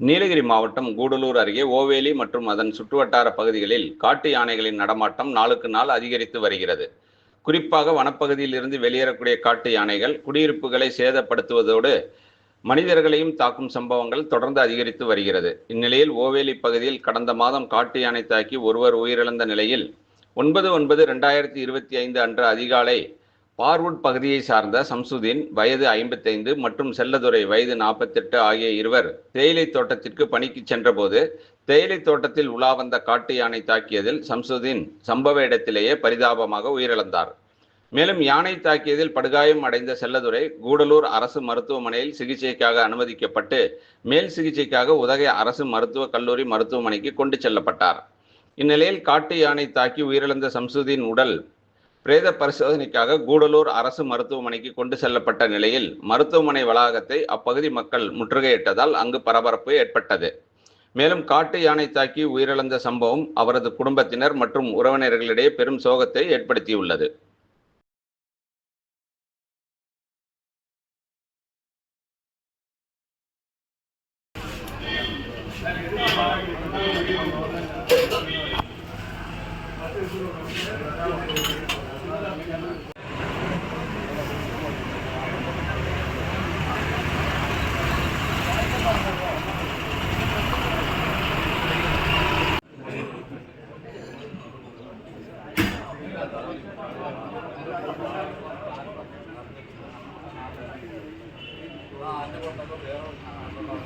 நீலகிரி மாவட்டம் கூடலூர் அருகே ஓவேலி மற்றும் அதன் சுற்றுவட்டார பகுதிகளில் காட்டு யானைகளின் நடமாட்டம் நாளுக்கு நாள் அதிகரித்து வருகிறது. குறிப்பாக வனப்பகுதியில் இருந்து வெளியேறக்கூடிய காட்டு யானைகள் குடியிருப்புகளை சேதப்படுத்துவதோடு மனிதர்களையும் தாக்கும் சம்பவங்கள் தொடர்ந்து அதிகரித்து வருகிறது. இந்நிலையில் ஓவேலி பகுதியில் கடந்த மாதம் காட்டு யானை தாக்கி ஒருவர் உயிரிழந்த நிலையில் ஒன்பது ஒன்பது ரெண்டாயிரத்தி இருபத்தி ஐந்து அன்று அதிகாலை பார்வுட் பகுதியை சார்ந்த சம்சுதீன் வயது ஐம்பத்தைந்து மற்றும் செல்லதுரை வயது நாற்பத்தெட்டு ஆகிய இருவர் தேயிலை தோட்டத்திற்கு பணிக்கு சென்றபோது தேயிலை தோட்டத்தில் உலா வந்த காட்டு யானை தாக்கியதில் சம்சுதீன் சம்பவ இடத்திலேயே பரிதாபமாக உயிரிழந்தார். மேலும் யானை தாக்கியதில் படுகாயம் அடைந்த செல்லதுரை கூடலூர் அரசு மருத்துவமனையில் சிகிச்சைக்காக அனுமதிக்கப்பட்டு மேல் சிகிச்சைக்காக உதகை அரசு மருத்துவக் கல்லூரி மருத்துவமனைக்கு கொண்டு செல்லப்பட்டார். இந்நிலையில் காட்டு யானை தாக்கி உயிரிழந்த சம்சுதீன் உடல் பிரேத பரிசோதனைக்காக கூடலூர் அரசு மருத்துவமனைக்கு கொண்டு செல்லப்பட்ட நிலையில் மருத்துவமனை வளாகத்தை அப்பகுதி மக்கள் முற்றுகையிட்டதால் அங்கு பரபரப்பு ஏற்பட்டது. மேலும் காட்டு யானை தாக்கி உயிரிழந்த சம்பவம் அவரது குடும்பத்தினர் மற்றும் உறவினர்களிடையே பெரும் சோகத்தை ஏற்படுத்தியுள்ளது. ఆ అన్న కొట్టలో వేరే